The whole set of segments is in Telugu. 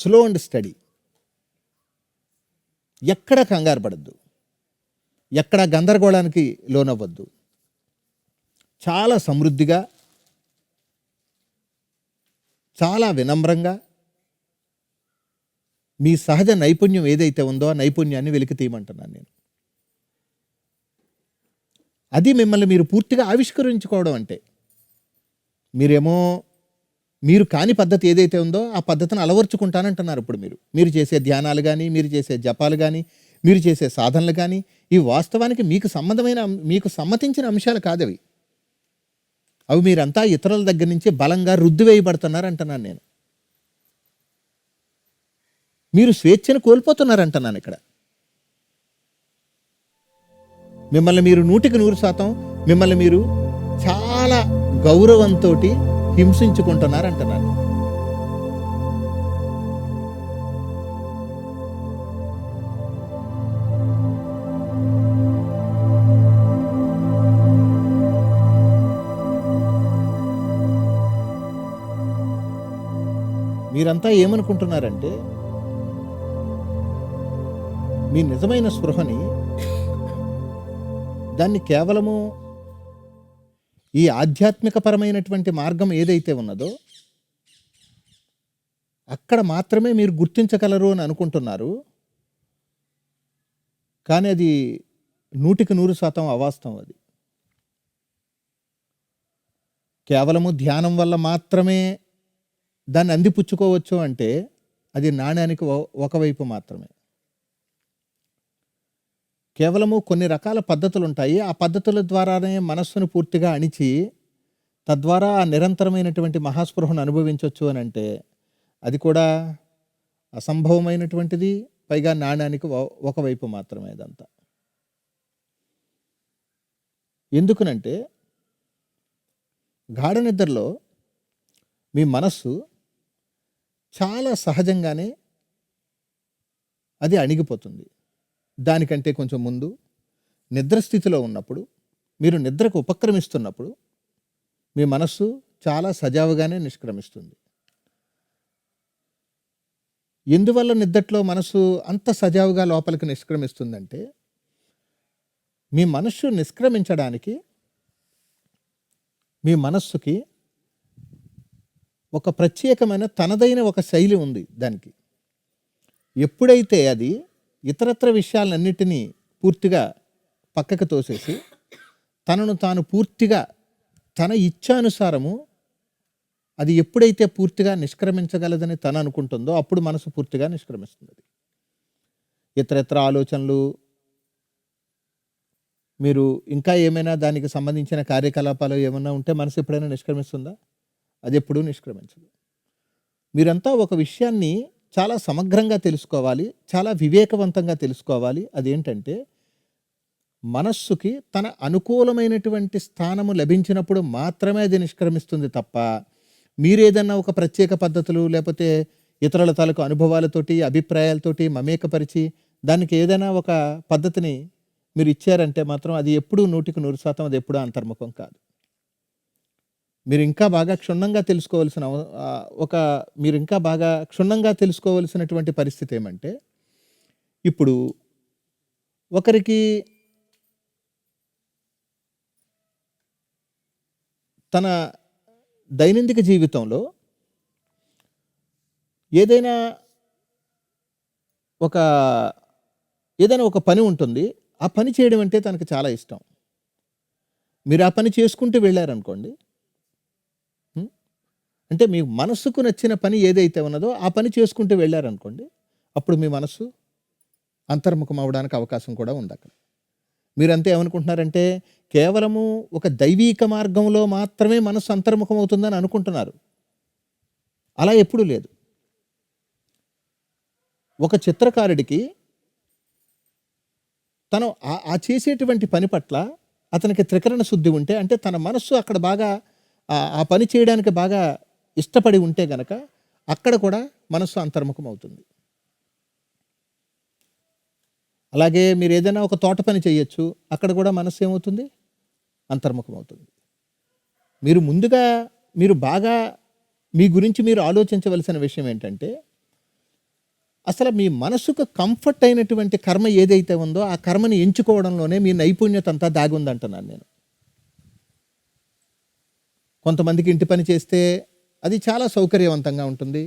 స్లో అండ్ స్టడీ ఎక్కడ కంగారు పడద్దు. ఎక్కడ గందరగోళానికి లోనవ్వద్దు. చాలా సమృద్ధిగా చాలా వినమ్రంగా మీ సహజ నైపుణ్యం ఏదైతే ఉందో ఆ నైపుణ్యాన్ని వెలికి తీయమంటున్నాను నేను. అది మిమ్మల్ని మీరు పూర్తిగా ఆవిష్కరించుకోవడం అంటే మీరేమో మీరు కాని పద్ధతి ఏదైతే ఉందో ఆ పద్ధతిని అలవర్చుకుంటానంటున్నారు ఇప్పుడు మీరు. మీరు చేసే ధ్యానాలు కానీ మీరు చేసే జపాలు కానీ మీరు చేసే సాధనలు కానీ ఈ వాస్తవానికి మీకు సంబంధమైన మీకు సమ్మతించిన అంశాలు కాదవి. అవి మీరంతా ఇతరుల దగ్గర నుంచి బలంగా రుద్దివేయబడుతున్నారు అంటున్నాను నేను. మీరు స్వేచ్ఛను కోల్పోతున్నారంటున్నాను ఇక్కడ. మిమ్మల్ని మీరు నూటికి నూరు శాతం మిమ్మల్ని మీరు చాలా గౌరవంతో హింసించుకుంటున్నారంటున్నాను మీరంతా ఏమనుకుంటున్నారంటే మీ నిజమైన స్పృహని దాన్ని కేవలము ఈ ఆధ్యాత్మికపరమైనటువంటి మార్గం ఏదైతే ఉన్నదో అక్కడ మాత్రమే మీరు గుర్తించగలరు అని అనుకుంటున్నారు. కానీ అది నూటికి నూరు శాతం అవాస్తవం అది. కేవలము ధ్యానం వల్ల మాత్రమే దాన్ని అందిపుచ్చుకోవచ్చు అంటే అది నాణ్యానికి ఒకవైపు మాత్రమే. కేవలము కొన్ని రకాల పద్ధతులు ఉంటాయి ఆ పద్ధతుల ద్వారానే మనస్సును పూర్తిగా అణిచి తద్వారా ఆ నిరంతరమైనటువంటి మహాస్పృహను అనుభవించవచ్చు అని అంటే అది కూడా అసంభవమైనటువంటిది పైగా నాణ్యానికి ఒకవైపు మాత్రమే అదంతా. ఎందుకునంటే గాఢ నిద్రలో మీ మనస్సు చాలా సహజంగానే అది అణిగిపోతుంది. దానికంటే కొంచెం ముందు నిద్రస్థితిలో ఉన్నప్పుడు మీరు నిద్రకు ఉపక్రమిస్తున్నప్పుడు మీ మనస్సు చాలా సజావుగానే నిష్క్రమిస్తుంది. ఎందువల్ల నిద్రలో మనసు అంత సజావుగా లోపలికి నిష్క్రమిస్తుందంటే మీ మనస్సు నిష్క్రమించడానికి మీ మనస్సుకి ఒక ప్రత్యేకమైన తనదైన ఒక శైలి ఉంది దానికి. ఎప్పుడైతే అది ఇతరత్ర విషయాలన్నిటినీ పూర్తిగా పక్కకు తోసేసి తనను తాను పూర్తిగా తన ఇచ్ఛానుసారము అది ఎప్పుడైతే పూర్తిగా నిష్క్రమించగలదని తను అనుకుంటుందో అప్పుడు మనసు పూర్తిగా నిష్క్రమిస్తుంది అది. ఇతరత్ర ఆలోచనలు మీరు ఇంకా ఏమైనా దానికి సంబంధించిన కార్యకలాపాలు ఏమైనా ఉంటే మనసు ఎప్పుడైనా నిష్క్రమిస్తుందా అది ఎప్పుడూ నిష్క్రమించదు మీరంతా ఒక విషయాన్ని చాలా సమగ్రంగా తెలుసుకోవాలి చాలా వివేకవంతంగా తెలుసుకోవాలి. అదేంటంటే మనస్సుకి తన అనుకూలమైనటువంటి స్థానము లభించినప్పుడు మాత్రమే అది నిష్క్రమిస్తుంది తప్ప మీరేదన్నా ఒక ప్రత్యేక పద్ధతులు లేకపోతే ఇతరుల తాలూకు అనుభవాలతోటి అభిప్రాయాలతోటి మమేకపరిచి దానికి ఏదైనా ఒక పద్ధతిని మీరు ఇచ్చారంటే మాత్రం అది ఎప్పుడూ నూటికి నూరు శాతం అది ఎప్పుడూ అంతర్ముఖం కాదు. మీరు ఇంకా బాగా క్షుణ్ణంగా తెలుసుకోవాల్సిన ఒక మీరు ఇంకా బాగా క్షుణ్ణంగా తెలుసుకోవలసినటువంటి పరిస్థితి ఏమంటే ఇప్పుడు ఒకరికి తన దైనందిక జీవితంలో ఏదైనా ఒక ఏదైనా ఒక పని ఉంటుంది ఆ పని చేయడం అంటే తనకు చాలా ఇష్టం. మీరు ఆ పని చేసుకుంటూ వెళ్ళారనుకోండి అంటే మీ మనస్సుకు నచ్చిన పని ఏదైతే ఉన్నదో ఆ పని చేసుకుంటూ వెళ్ళారనుకోండి అప్పుడు మీ మనస్సు అంతర్ముఖం అవడానికి అవకాశం కూడా ఉంది అక్కడ. మీరంతా ఏమనుకుంటున్నారంటే కేవలము ఒక దైవీక మార్గంలో మాత్రమే మనస్సు అంతర్ముఖం అవుతుందని అనుకుంటున్నారు. అలా ఎప్పుడూ లేదు. ఒక చిత్రకారుడికి తను ఆ- చేసేటువంటి పని పట్ల అతనికి త్రికరణ శుద్ధి ఉంటే అంటే తన మనస్సు అక్కడ బాగా ఆ పని చేయడానికి బాగా ఇష్టపడి ఉంటే గనక అక్కడ కూడా మనస్సు అంతర్ముఖం అవుతుంది అలాగే మీరు ఏదైనా ఒక తోట పని చేయొచ్చు అక్కడ కూడా మనస్సు ఏమవుతుంది? అంతర్ముఖం అవుతుంది మీరు ముందుగా మీరు బాగా మీ గురించి మీరు ఆలోచించవలసిన విషయం ఏంటంటే అసలు మీ మనసుకు కంఫర్ట్ అయినటువంటి కర్మ ఏదైతే ఉందో ఆ కర్మని ఎంచుకోవడంలోనే మీ నైపుణ్యత అంతా దాగుందంటున్నాను నేను. కొంతమందికి ఇంటి పని చేస్తే అది చాలా సౌకర్యవంతంగా ఉంటుంది.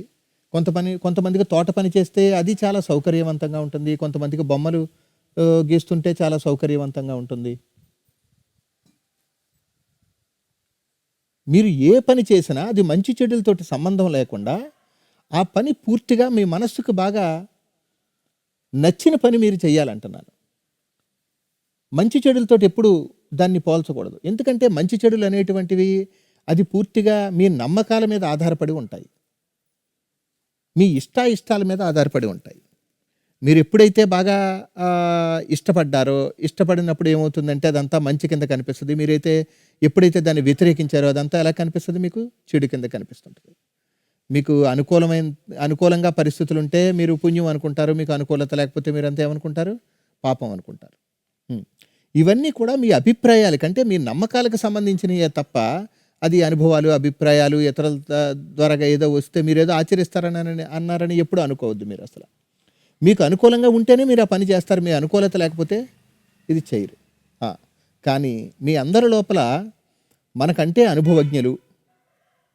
కొంత పని కొంతమందికి తోట పని చేస్తే అది చాలా సౌకర్యవంతంగా ఉంటుంది. కొంతమందికి బొమ్మలు గీస్తుంటే చాలా సౌకర్యవంతంగా ఉంటుంది. మీరు ఏ పని చేసినా అది మంచి చెడులతోటి సంబంధం లేకుండా ఆ పని పూర్తిగా మీ మనస్సుకు బాగా నచ్చిన పని మీరు చేయాలంటున్నాను మంచి చెడులతోటి ఎప్పుడు దాన్ని పోల్చకూడదు. ఎందుకంటే మంచి చెడులు అనేటువంటివి అది పూర్తిగా మీ నమ్మకాల మీద ఆధారపడి ఉంటాయి. మీ ఇష్టాయిష్టాల మీద ఆధారపడి ఉంటాయి. మీరు ఎప్పుడైతే బాగా ఇష్టపడ్డారో ఇష్టపడినప్పుడు ఏమవుతుందంటే అదంతా మంచి కింద కనిపిస్తుంది. మీరైతే ఎప్పుడైతే దాన్ని వ్యతిరేకించారో అదంతా ఎలా కనిపిస్తుంది మీకు? చెడు కింద కనిపిస్తుంటుంది. మీకు అనుకూలమైన అనుకూలంగా పరిస్థితులు ఉంటే మీరు పుణ్యం అనుకుంటారు మీకు అనుకూలత లేకపోతే మీరు అంతా ఏమనుకుంటారు? పాపం అనుకుంటారు. ఇవన్నీ కూడా మీ అభిప్రాయాలకంటే మీ నమ్మకాలకు సంబంధించినవే తప్ప అది అనుభవాలు అభిప్రాయాలు ఇతరుల ద్వారా ఏదో వస్తే మీరు ఏదో ఆచరిస్తారని అన్నారని ఎప్పుడు అనుకోవద్దు మీరు అసలు. మీకు అనుకూలంగా ఉంటేనే మీరు ఆ పని చేస్తారు. మీ అనుకూలత లేకపోతే ఇది చేయరు. కానీ మీ అందరి లోపల మనకంటే అనుభవజ్ఞులు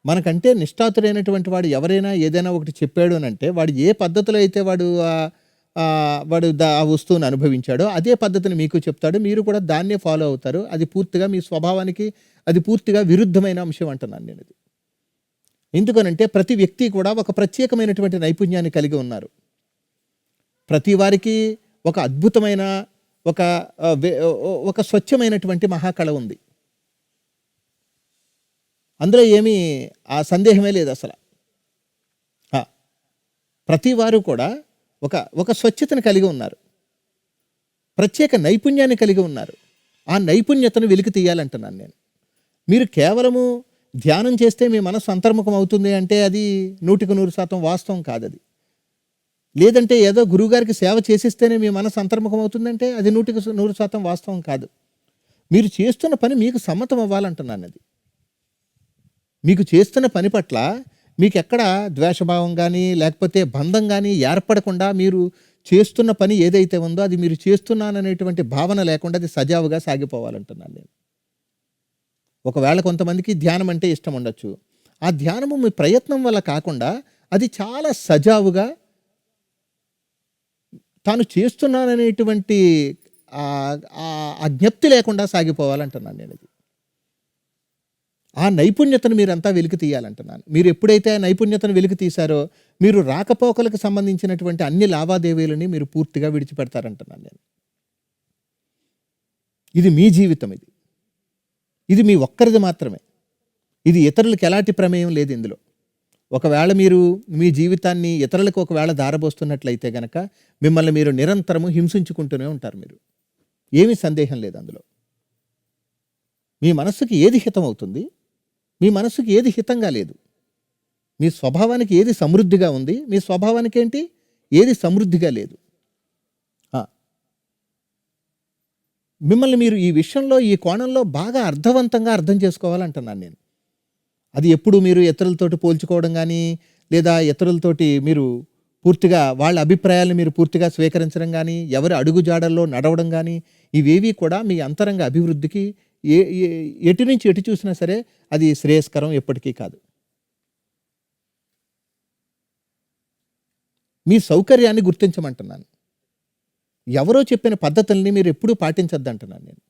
మనకంటే నిష్ఠాతుడైనటువంటి వాడు ఎవరైనా ఏదైనా ఒకటి చెప్పాడు అని అంటే వాడు ఏ పద్ధతిలో అయితే వాడు వాడు దా ఆ వస్తువుని అనుభవించాడో అదే పద్ధతిని మీకు చెప్తాడు. మీరు కూడా దాన్నే ఫాలో అవుతారు. అది పూర్తిగా మీ స్వభావానికి అది పూర్తిగా విరుద్ధమైన అంశం అంటున్నాను నేను ఇది. ఎందుకనంటే ప్రతి వ్యక్తి కూడా ఒక ప్రత్యేకమైనటువంటి నైపుణ్యాన్ని కలిగి ఉన్నారు. ప్రతి వారికి ఒక అద్భుతమైన ఒక ఒక స్వచ్ఛమైనటువంటి మహాకళ ఉంది. అందులో ఏమీ ఆ సందేహమే లేదు అసలు. ప్రతి వారు కూడా ఒక ఒక స్వచ్ఛతను కలిగి ఉన్నారు. ప్రత్యేక నైపుణ్యాన్ని కలిగి ఉన్నారు. ఆ నైపుణ్యతను వెలికి తీయాలంటున్నాను నేను. మీరు కేవలము ధ్యానం చేస్తే మీ మనసు అంతర్ముఖం అవుతుంది అంటే అది నూటికి నూరు శాతం వాస్తవం కాదు అది లేదంటే ఏదో గురువుగారికి సేవ చేసిస్తేనే మీ మనసు అంతర్ముఖం అవుతుందంటే అది నూటికి నూరు శాతం వాస్తవం కాదు. మీరు చేస్తున్న పని మీకు సమ్మతం అవ్వాలంటున్నాను అది. మీకు చేస్తున్న పని పట్ల మీకు ఎక్కడ ద్వేషభావం కానీ లేకపోతే బంధం కానీ ఏర్పడకుండా మీరు చేస్తున్న పని ఏదైతే ఉందో అది మీరు చేస్తున్నాననేటువంటి భావన లేకుండా అది సజావుగా సాగిపోవాలంటున్నాను నేను. ఒకవేళ కొంతమందికి ధ్యానం అంటే ఇష్టం ఉండొచ్చు. ఆ ధ్యానము మీ ప్రయత్నం వల్ల కాకుండా అది చాలా సజావుగా తాను చేస్తున్నాననేటువంటి ఆ- జ్ఞప్తి లేకుండా సాగిపోవాలంటున్నాను నేను ఇది ఆ నైపుణ్యతను మీరంతా వెలికి తీయాలంటున్నాను. మీరు ఎప్పుడైతే ఆ నైపుణ్యతను వెలికి తీశారో మీరు రాకపోకలకు సంబంధించినటువంటి అన్ని లావాదేవీలని మీరు పూర్తిగా విడిచిపెడతారంటున్నాను నేను. ఇది మీ జీవితం ఇది. ఇది మీ ఒక్కరిది మాత్రమే. ఇది ఇతరులకు ఎలాంటి ప్రమేయం లేదు ఇందులో. ఒకవేళ మీరు మీ జీవితాన్ని ఇతరులకు ఒకవేళ దారబోస్తున్నట్లయితే గనక మిమ్మల్ని మీరు నిరంతరము హింసించుకుంటూనే ఉంటారు మీరు. ఏమీ సందేహం లేదు అందులో. మీ మనస్సుకి ఏది హితం అవుతుంది? మీ మనస్సుకి ఏది హితంగా లేదు? మీ స్వభావానికి ఏది సమృద్ధిగా ఉంది? మీ స్వభావానికి ఏంటి ఏది సమృద్ధిగా లేదు? మిమ్మల్ని మీరు ఈ విషయంలో ఈ కోణంలో బాగా అర్థవంతంగా అర్థం చేసుకోవాలంటున్నాను నేను. అది ఎప్పుడు మీరు ఇతరులతోటి పోల్చుకోవడం కానీ లేదా ఇతరులతోటి మీరు పూర్తిగా వాళ్ళ అభిప్రాయాలను మీరు పూర్తిగా స్వీకరించడం కానీ ఎవరి అడుగుజాడల్లో నడవడం కానీ ఇవేవి కూడా మీ అంతరంగ అభివృద్ధికి ఏ ఎటు నుంచి ఎటు చూసినా సరే అది శ్రేయస్కరం ఎప్పటికీ కాదు. మీ సౌకర్యాన్ని గుర్తించమంటున్నాను. ఎవరో చెప్పిన పద్ధతుల్ని మీరు ఎప్పుడూ పాటించద్దు అంటున్నాను నేను.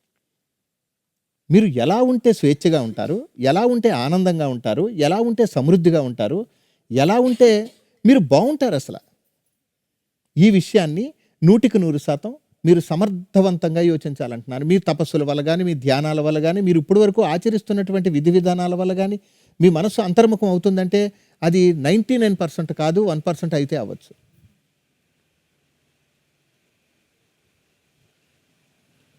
మీరు ఎలా ఉంటే స్వేచ్ఛగా ఉంటారు ఎలా ఉంటే ఆనందంగా ఉంటారు ఎలా ఉంటే సమృద్ధిగా ఉంటారు ఎలా ఉంటే మీరు బాగుంటారు అసలు. ఈ విషయాన్ని నూటికి నూరు శాతం మీరు సమర్థవంతంగా యోచించాలంటున్నారు. మీ తపస్సుల వల్ల కానీ మీ ధ్యానాల వల్ల కానీ మీరు ఇప్పటి వరకు ఆచరిస్తున్నటువంటి విధి విధానాల వల్ల కానీ మీ మనసు అంతర్ముఖం అవుతుందంటే అది నైంటీ నైన్ పర్సెంట్ కాదు వన్ పర్సెంట్ అయితే అవ్వచ్చు.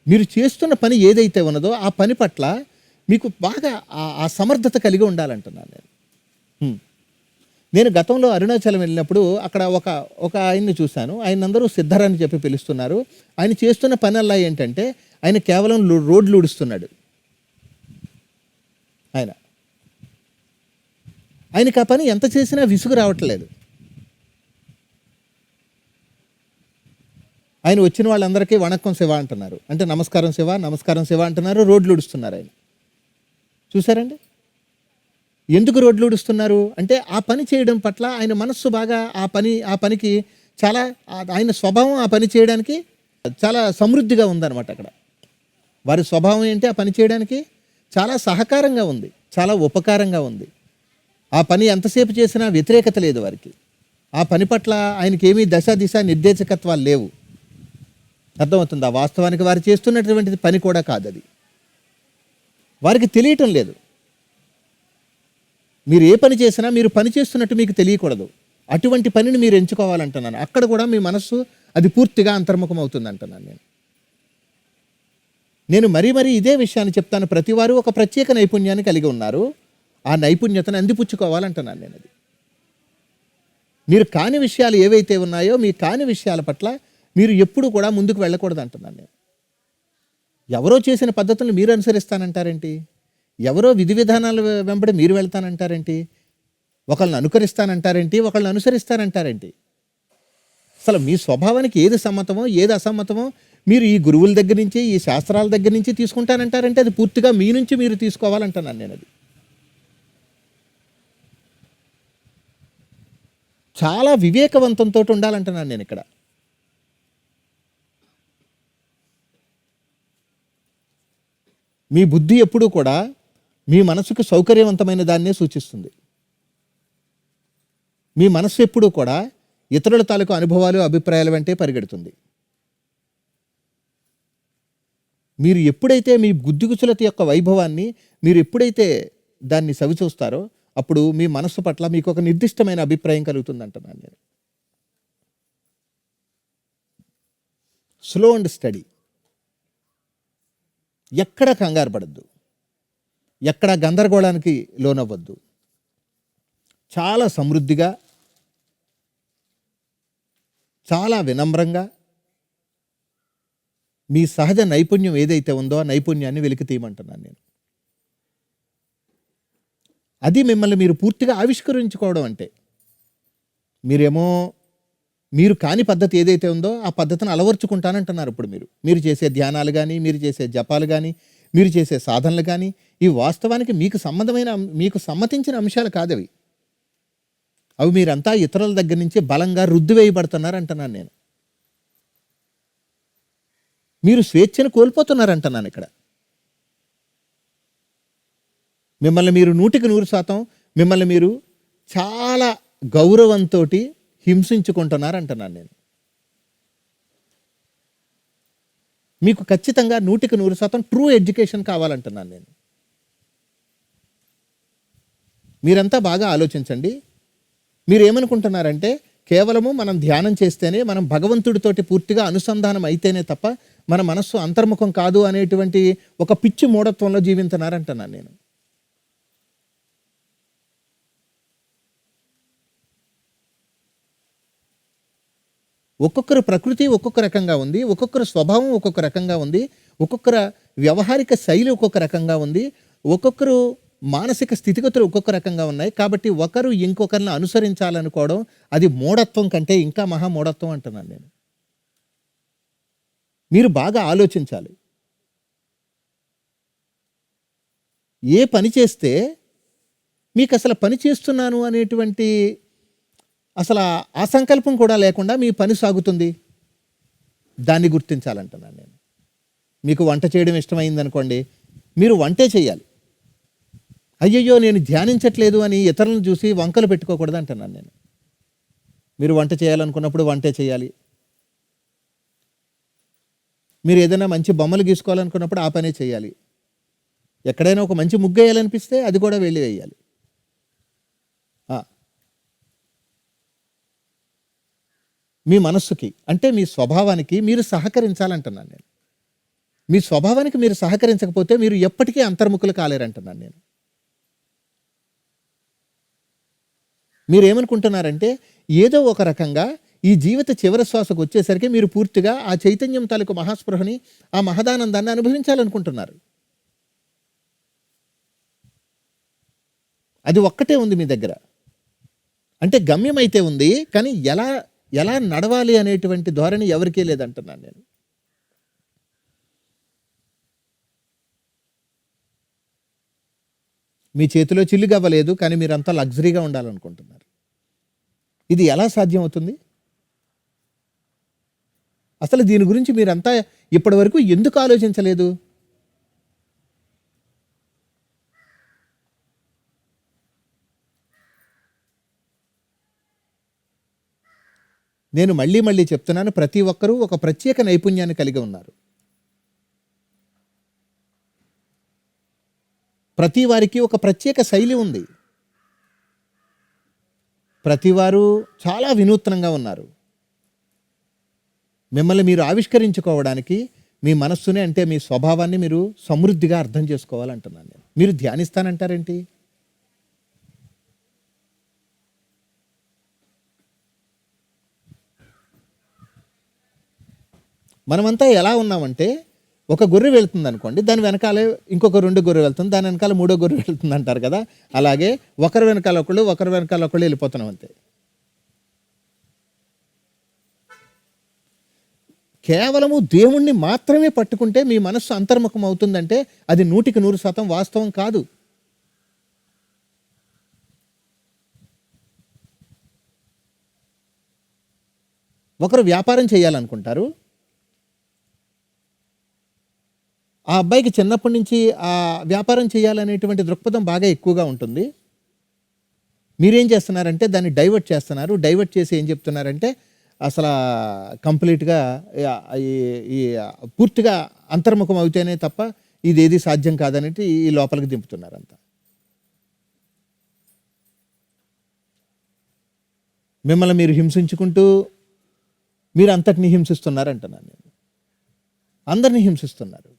మీరు చేస్తున్న పని ఏదైతే ఉన్నదో ఆ పని పట్ల మీకు బాగా ఆ- సమర్థత కలిగి ఉండాలంటున్నాను నేను. నేను గతంలో అరుణాచలం వెళ్ళినప్పుడు అక్కడ ఒక ఒక ఆయన్ని చూశాను. ఆయన అందరూ సిద్ధర్ అని చెప్పి పిలుస్తున్నారు. ఆయన చేస్తున్న పని అలా ఏంటంటే ఆయన కేవలం రోడ్లు ఉడుస్తున్నాడు ఆయన. ఆయనకి ఆ పని ఎంత చేసినా విసుగు రావట్లేదు. ఆయన వచ్చిన వాళ్ళందరికీ వణక్కం శివ అంటున్నారు. అంటే నమస్కారం శివ నమస్కారం శివ అంటున్నారు రోడ్లు ఉడుస్తున్నారు ఆయన. చూసారండి ఎందుకు రోడ్లు ఉడుస్తున్నారు అంటే ఆ పని చేయడం పట్ల ఆయన మనస్సు బాగా ఆ పని ఆ పనికి చాలా ఆయన స్వభావం ఆ పని చేయడానికి చాలా సమృద్ధిగా ఉందన్నమాట అక్కడ. వారి స్వభావం ఏంటి? ఆ పని చేయడానికి చాలా సహకారంగా ఉంది చాలా ఉపకారంగా ఉంది. ఆ పని ఎంతసేపు చేసినా వ్యతిరేకత లేదు వారికి. ఆ పని పట్ల ఆయనకి దశ దిశ నిర్దేశకత్వాలు లేవు. అర్థమవుతుందా. వాస్తవానికి వారు చేస్తున్నటువంటిది పని కూడా కాదు అది వారికి తెలియటం లేదు. మీరు ఏ పని చేసినా మీరు పని చేస్తున్నట్టు మీకు తెలియకూడదు. అటువంటి పనిని మీరు ఎంచుకోవాలంటున్నాను. అక్కడ కూడా మీ మనస్సు అది పూర్తిగా అంతర్ముఖం అవుతుంది అంటున్నాను నేను. నేను మరీ మరీ ఇదే విషయాన్ని చెప్తాను. ప్రతివారు ఒక ప్రత్యేక నైపుణ్యాన్ని కలిగి ఉన్నారు. ఆ నైపుణ్యతను అందిపుచ్చుకోవాలంటున్నాను నేను అది. మీరు కాని విషయాలు ఏవైతే ఉన్నాయో మీ కాని విషయాల పట్ల మీరు ఎప్పుడు కూడా ముందుకు వెళ్ళకూడదు అంటున్నాను నేను. ఎవరో చేసిన పద్ధతులను మీరు అనుసరిస్తానంటారేంటి? ఎవరో విధి విధానాలు వెంబడి మీరు వెళ్తానంటారేంటి? ఒకళ్ళని అనుకరిస్తానంటారేంటి? ఒకళ్ళని అనుసరిస్తానంటారేంటి? అసలు మీ స్వభావానికి ఏది సమ్మతమో ఏది అసమ్మతమో మీరు ఈ గురువుల దగ్గర నుంచి ఈ శాస్త్రాల దగ్గర నుంచి తీసుకుంటానంటారంటే అది పూర్తిగా మీ నుంచి మీరు తీసుకోవాలంటున్నాను నేను అది. చాలా వివేకవంతంతో ఉండాలంటున్నాను నేను ఇక్కడ. మీ బుద్ధి ఎప్పుడూ కూడా మీ మనసుకు సౌకర్యవంతమైన దాన్నే సూచిస్తుంది. మీ మనసు ఎప్పుడూ కూడా ఇతరుల తాలూకు అనుభవాలు అభిప్రాయాల వెంటే పరిగెడుతుంది. మీరు ఎప్పుడైతే మీ బుద్ధిగుచులత యొక్క వైభవాన్ని మీరు ఎప్పుడైతే దాన్ని సవిచూస్తారో అప్పుడు మీ మనస్సు పట్ల మీకు ఒక నిర్దిష్టమైన అభిప్రాయం కలుగుతుంది అంటున్నాను నేను స్లో అండ్ స్టడీ. ఎక్కడ కంగారు పడద్దు. ఎక్కడ గందరగోళానికి లోనవ్వద్దు. చాలా సమృద్ధిగా చాలా వినమ్రంగా మీ సహజ నైపుణ్యం ఏదైతే ఉందో ఆ నైపుణ్యాన్ని వెలికి తీయమంటున్నాను నేను. అది మిమ్మల్ని మీరు పూర్తిగా ఆవిష్కరించుకోవడం అంటే మీరేమో మీరు కాని పద్ధతి ఏదైతే ఉందో ఆ పద్ధతిని అలవర్చుకుంటానంటున్నారు ఇప్పుడు మీరు. మీరు చేసే ధ్యానాలు కానీ మీరు చేసే జపాలు కానీ మీరు చేసే సాధనలు కానీ ఈ వాస్తవానికి మీకు సంబంధమైన మీకు సమ్మతించిన అంశాలు కాదవి. అవి మీరంతా ఇతరుల దగ్గర నుంచి బలంగా రుద్దువేయబడుతున్నారు అంటున్నాను నేను. మీరు స్వేచ్ఛను కోల్పోతున్నారంటున్నాను ఇక్కడ. మిమ్మల్ని మీరు నూటికి నూరు శాతం మిమ్మల్ని మీరు చాలా గౌరవంతో హింసించుకుంటున్నారు అంటున్నాను నేను. మీకు ఖచ్చితంగా నూటికి నూరు శాతం ట్రూ ఎడ్యుకేషన్ కావాలంటున్నాను నేను. మీరంతా బాగా ఆలోచించండి. మీరు ఏమనుకుంటున్నారంటే కేవలము మనం ధ్యానం చేస్తేనే మనం భగవంతుడితోటి పూర్తిగా అనుసంధానం అయితేనే తప్ప మన మనస్సు అంతర్ముఖం కాదు అనేటువంటి ఒక పిచ్చి మూఢత్వంలో జీవించనారంటున్నాను నేను. ఒక్కొక్కరు ప్రకృతి ఒక్కొక్క రకంగా ఉంది ఒక్కొక్కరు స్వభావం ఒక్కొక్క రకంగా ఉంది ఒక్కొక్కర వ్యవహారిక శైలి ఒక్కొక్క రకంగా ఉంది ఒక్కొక్కరు మానసిక స్థితిగతులు ఒక్కొక్క రకంగా ఉన్నాయి. కాబట్టి ఒకరు ఇంకొకరిని అనుసరించాలనుకోవడం అది మూఢత్వం కంటే ఇంకా మహా మూఢత్వం అంటున్నాను నేను. మీరు బాగా ఆలోచించాలి. ఏ పని చేస్తే మీకు అసలు పని చేస్తున్నాను అనేటువంటి అసలు ఆ- సంకల్పం కూడా లేకుండా మీ పని సాగుతుంది? దాన్ని గుర్తించాలంటున్నాను నేను. మీకు వంట చేయడం ఇష్టమైంది అనుకోండి మీరు వంటే చేయాలి. అయ్యయ్యో నేను ధ్యానించట్లేదు అని ఇతరులను చూసి వంకలు పెట్టుకోకూడదు అంటున్నాను నేను. మీరు వంట చేయాలనుకున్నప్పుడు వంటే చేయాలి. మీరు ఏదైనా మంచి బొమ్మలు గీసుకోవాలనుకున్నప్పుడు ఆ పనే చేయాలి. ఎక్కడైనా ఒక మంచి ముగ్గు వేయాలనిపిస్తే అది కూడా వెళ్ళి వేయాలి ఆ. మీ మనస్సుకి అంటే మీ స్వభావానికి మీరు సహకరించాలంటున్నాను నేను. మీ స్వభావానికి మీరు సహకరించకపోతే మీరు ఎప్పటికీ అంతర్ముఖులు కాలేరంటున్నాను నేను. మీరేమనుకుంటున్నారంటే ఏదో ఒక రకంగా ఈ జీవిత చివరి శ్వాసకు వచ్చేసరికి మీరు పూర్తిగా ఆ చైతన్యం తాలూకు మహాస్పృహని ఆ మహదానందాన్ని అనుభవించాలనుకుంటున్నారు. అది ఒక్కటే ఉంది మీ దగ్గర. అంటే గమ్యం అయితే ఉంది కానీ ఎలా ఎలా నడవాలి అనేటువంటి ధోరణి ఎవరికీ లేదంటున్నాను నేను. మీ చేతిలో చిల్లు గవ్వలేదు కానీ మీరంతా లగ్జరీగా ఉండాలనుకుంటున్నారు. ఇది ఎలా సాధ్యం అవుతుంది అసలు దీని గురించి మీరంతా ఇప్పటి వరకు ఎందుకు ఆలోచించలేదు? నేను మళ్ళీ మళ్ళీ చెప్తున్నాను ప్రతి ఒక్కరూ ఒక ప్రత్యేక నైపుణ్యాన్ని కలిగి ఉన్నారు. ప్రతి వారికి ఒక ప్రత్యేక శైలి ఉంది. ప్రతివారు చాలా వినూత్నంగా ఉన్నారు. మిమ్మల్ని మీరు ఆవిష్కరించుకోవడానికి మీ మనస్సుని అంటే మీ స్వభావాన్ని మీరు సమృద్ధిగా అర్థం చేసుకోవాలంటున్నాను నేను. మీరు ధ్యానిస్తానంటారేంటి? మనమంతా ఎలా ఉన్నామంటే ఒక గొర్రె వెళ్తుంది అనుకోండి దాని వెనకాలే ఇంకొక రెండు గొర్రె వెళ్తుంది దాని వెనకాల మూడో గొర్రె వెళ్తుంది అంటారు కదా. అలాగే ఒకరి వెనకాల ఒకళ్ళు ఒకరి వెనకాల ఒకళ్ళు వెళ్ళిపోతున్నాం అంతే. కేవలము దేవుణ్ణి మాత్రమే పట్టుకుంటే మీ మనస్సు అంతర్ముఖం అవుతుందంటే అది నూటికి నూరు శాతం వాస్తవం కాదు. ఒకరు వ్యాపారం చేయాలనుకుంటారు ఆ అబ్బాయికి చిన్నప్పటి నుంచి ఆ వ్యాపారం చేయాలనేటువంటి దృక్పథం బాగా ఎక్కువగా ఉంటుంది. మీరేం చేస్తున్నారంటే దాన్ని డైవర్ట్ చేస్తున్నారు. డైవర్ట్ చేసి ఏం చెప్తున్నారంటే అసలు కంప్లీట్గా ఈ ఈ పూర్తిగా అంతర్ముఖం అవుతేనే తప్ప ఇది ఏది సాధ్యం కాదనేది ఈ లోపలికి దింపుతున్నారంతా. మిమ్మల్ని మీరు హింసించుకుంటూ మీరు అంతటిని హింసిస్తున్నారంటున్నాను నేను. అందరినీ హింసిస్తున్నారు.